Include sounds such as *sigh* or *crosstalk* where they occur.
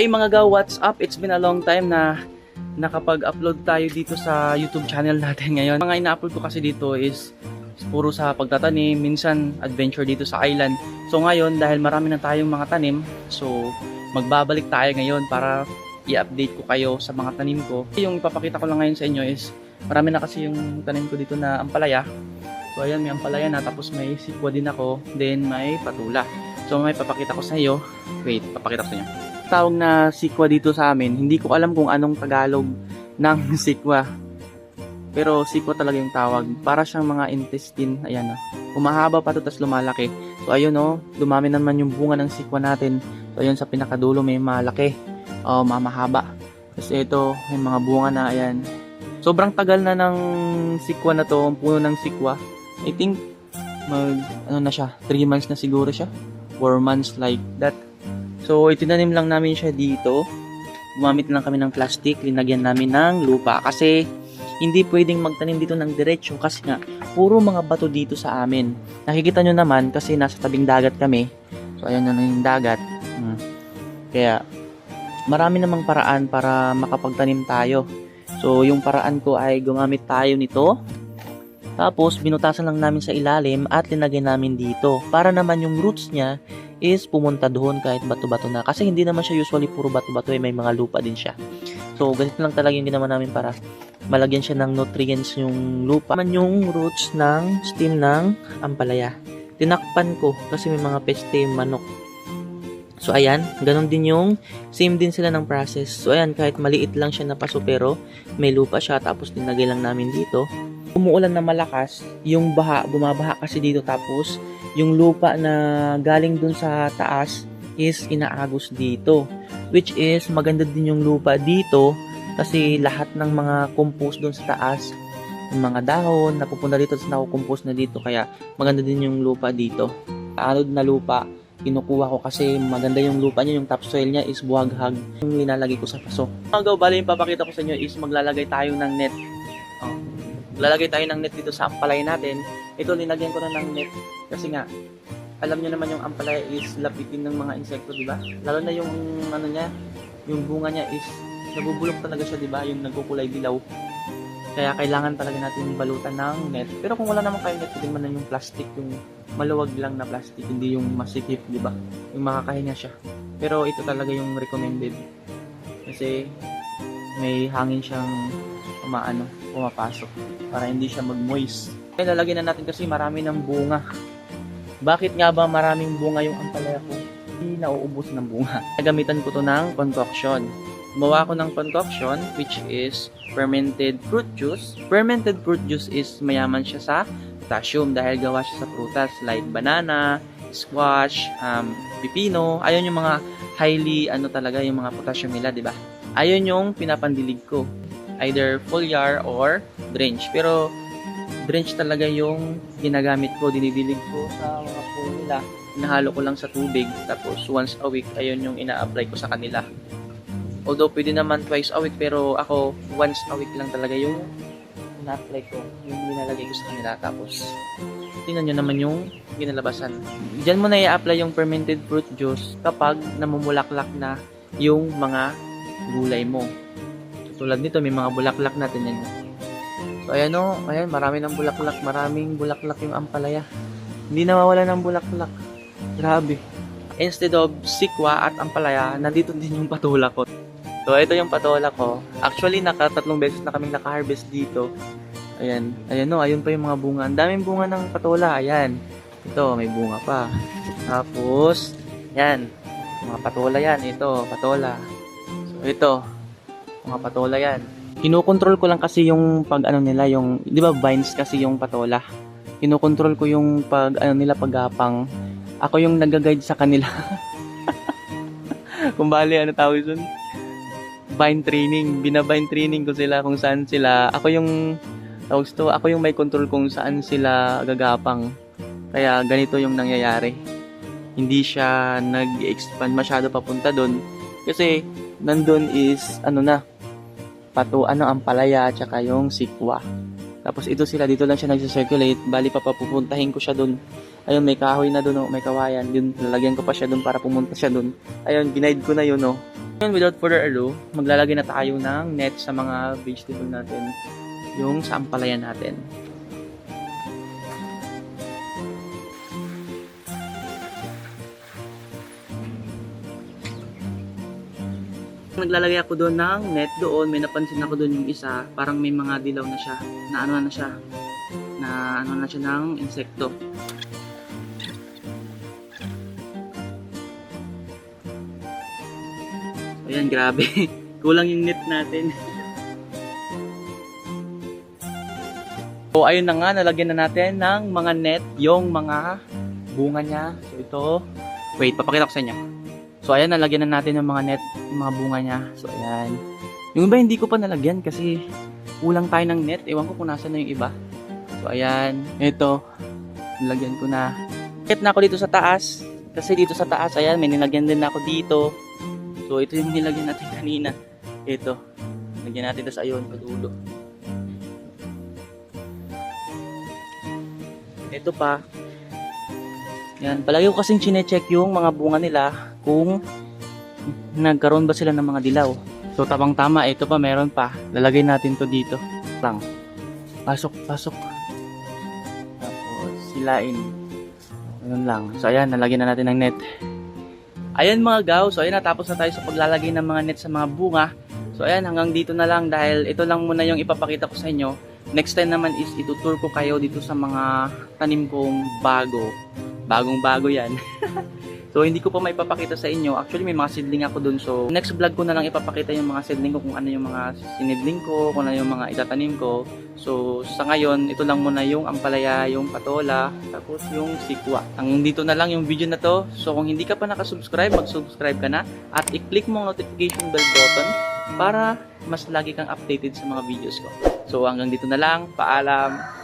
Hey mga ga, what's up? It's been a long time na nakapag-upload tayo dito sa YouTube channel natin ngayon. Mga ina-upload ko kasi dito is puro sa pagtatanim, minsan adventure dito sa island. So ngayon, dahil marami na tayong mga tanim, so magbabalik tayo ngayon para i-update ko kayo sa mga tanim ko. Yung ipapakita ko lang ngayon sa inyo is marami na kasi yung tanim ko dito na ampalaya. So ayan, may ampalaya na tapos may sikwa din ako, then may patula. So may papakita ko sa iyo. Wait, papakita ko sa inyo. Tawag na sikwa dito sa amin. Hindi ko alam kung anong Tagalog *laughs* ng sikwa. Pero sikwa talaga yung tawag. Para siyang mga intestine. Ayan na. Humahaba pa to tapos lumalaki. So ayun oh, dumami naman yung bunga ng sikwa natin. So ayun sa pinakadulo may malaki. Oh, mamahaba. Tapos ito, may mga bunga na ayan. Sobrang tagal na ng sikwa na to, ang puno ng sikwa. I think mag ano na siya, 3 months na siguro siya. 4 months like that. So itinanim lang namin siya dito. Gumamit lang kami ng plastic, linagyan namin ng lupa kasi hindi pwedeng magtanim dito ng diretsyo kasi nga puro mga bato dito sa amin. Nakikita nyo naman kasi nasa tabing dagat kami. So ayan na yung dagat. Hmm. Kaya marami namang paraan para makapagtanim tayo. So yung paraan ko ay gumamit tayo nito. Tapos binutasan lang namin sa ilalim at linagay namin dito. Para naman yung roots niya is pumunta doon kahit bato-bato na. Kasi hindi naman siya usually puro bato-bato eh, may mga lupa din siya. So ganito lang talaga yung ginawa namin para malagyan siya ng nutrients yung lupa. Man yung roots ng stem ng ampalaya. Tinakpan ko kasi may mga peste manok. So ayan, ganun din yung same din sila ng process. So ayan, kahit maliit lang siya na paso pero may lupa siya tapos dinagay lang namin dito. Umuulan na malakas, yung baha, bumabaha kasi dito tapos yung lupa na galing dun sa taas is inaagos dito. Which is maganda din yung lupa dito kasi lahat ng mga compost dun sa taas, yung mga dahon napupunta dito at nakukompose na dito kaya maganda din yung lupa dito. Anod na lupa, kinukuha ko kasi maganda yung lupa niya, yung topsoil niya is buhaghag yung linalagay ko sa paso. Mga gaw, bali yung papakita ko sa inyo is maglalagay tayo ng net. Oh. Lalagay tayo ng net dito sa ampalaya natin. Ito, linagyan ko na ng net kasi nga, alam niyo naman yung ampalaya is lapitin ng mga insekto, di ba? Lalo na yung ano niya, yung bunga niya is nabubulok talaga siya, di ba? Yung nagkukulay dilaw. Kaya kailangan talaga natin balutan ng net. Pero kung wala naman kayo net, pwede man yung plastic, yung maluwag lang na plastic, hindi yung masikip, di ba? Yung makakahinga siya. Pero ito talaga yung recommended. Kasi may hangin siyang umaano, pumapasok para hindi siya mag-moist. Lalagyan na natin kasi marami ng bunga. Bakit nga ba maraming bunga yung ampalaya ko? Hindi nauubos ng bunga. *laughs* Nagamitan ko to ng concoction. Gumawa ko ng concoction which is fermented fruit juice. Fermented fruit juice is mayaman siya sa potassium dahil gawa siya sa prutas like banana, squash, um, pipino. Ayun yung mga highly ano talaga yung mga potassium nila, di ba? Ayun yung pinapandilig ko. Either foliar or drench. Pero drench talaga yung ginagamit ko, dinidilig ko sa mga pool nila. Inahalo ko lang sa tubig. Tapos once a week, ayun yung ina-apply ko sa kanila. Although pwede naman twice a week, pero ako once a week lang talaga yung ina-apply ko, yung nilalagay ko sa kanila. Tapos, tingnan nyo naman yung ginalabasan. Diyan mo na i-apply yung fermented fruit juice kapag namumulaklak na yung mga gulay mo. Tulad nito, may mga bulaklak natin yan. So, ayan o, ayan, marami ng bulaklak, maraming bulaklak yung ampalaya. Hindi nawawala ng bulaklak. Grabe. Instead of sikwa at ampalaya, nandito din yung patula ko. So, ito yung patola ko. Actually, nakatatlong beses na kaming naka-harvest dito. Ayan. Ayan no, ayun pa yung mga bunga. Ang daming bunga ng patola. Ayan. Ito, may bunga pa. Tapos, yan. Mga patola yan. Ito, patola. So, ito. Mga patola yan. Kinokontrol ko lang kasi yung pag ano nila, yung, di ba vines kasi yung patola. Kinokontrol ko yung pag ano nila paggapang. Ako yung nag-guide sa kanila. *laughs* Kung bali, ano tawag dun? vine training. Binavine training ko sila kung saan sila. Ako yung tawag to, ako yung may control kung saan sila gagapang. Kaya ganito yung nangyayari. Hindi siya nag-expand masyado papunta doon. Kasi nandun is ano na pato ano ang palaya at saka yung sikwa. Tapos ito sila, dito lang siya nagsa-circulate. Bali pa papupuntahin ko siya doon. Ayun, may kahoy na doon, oh, may kawayan. Yun, lalagyan ko pa siya doon para pumunta siya doon. Ayun, ginaid ko na yun, oh. Ngayon, without further ado, maglalagay na tayo ng net sa mga vegetable natin. Yung sa ampalayan natin. Naglalagay ako doon ng net doon. May napansin ako doon yung isa. Parang may mga dilaw na siya. Na ano na siya. Na ano na siya ng insekto. Ayan, grabe. *laughs* Kulang yung net natin. *laughs* So, ayun na nga, nalagyan na natin ng mga net yung mga bunga niya. So, ito. Wait, papakita ko sa inyo. So, ayan, nalagyan na natin yung mga net, mga bunga niya. So, ayan. Yung iba, hindi ko pa nalagyan kasi kulang tayo ng net. Ewan ko kung nasa na yung iba. So, ayan. Ito. Nilagyan ko na. Kit na ako dito sa taas. Kasi dito sa taas, ayan, may nilagyan din ako dito. So, ito yung nilagyan natin *laughs* kanina. Ito. Nilagyan natin sa ayun, sa dulo. Ito pa. Yan, palagi ko kasing chinecheck yung mga bunga nila kung nagkaroon ba sila ng mga dilaw. So, tamang tama, ito pa, meron pa. Lalagay natin to dito. Lang. Pasok, pasok. Tapos, silain. Ayun lang. So, ayan, nalagyan na natin ng net. Ayan mga gaw, so ayan natapos na tayo sa paglalagay ng mga net sa mga bunga. So ayan, hanggang dito na lang dahil ito lang muna yung ipapakita ko sa inyo. Next time naman is itutur ko kayo dito sa mga tanim kong bago. Bagong bago yan. *laughs* so hindi ko pa maipapakita sa inyo. Actually may mga seedling ako dun. So next vlog ko na lang ipapakita yung mga seedling ko kung ano yung mga sinidling ko, kung ano yung mga itatanim ko. So sa ngayon, ito lang muna yung ampalaya, yung patola, tapos yung sikwa. Hanggang dito na lang yung video na to. So kung hindi ka pa nakasubscribe, mag-subscribe ka na at i-click mo ang notification bell button para mas lagi kang updated sa mga videos ko. So hanggang dito na lang, paalam.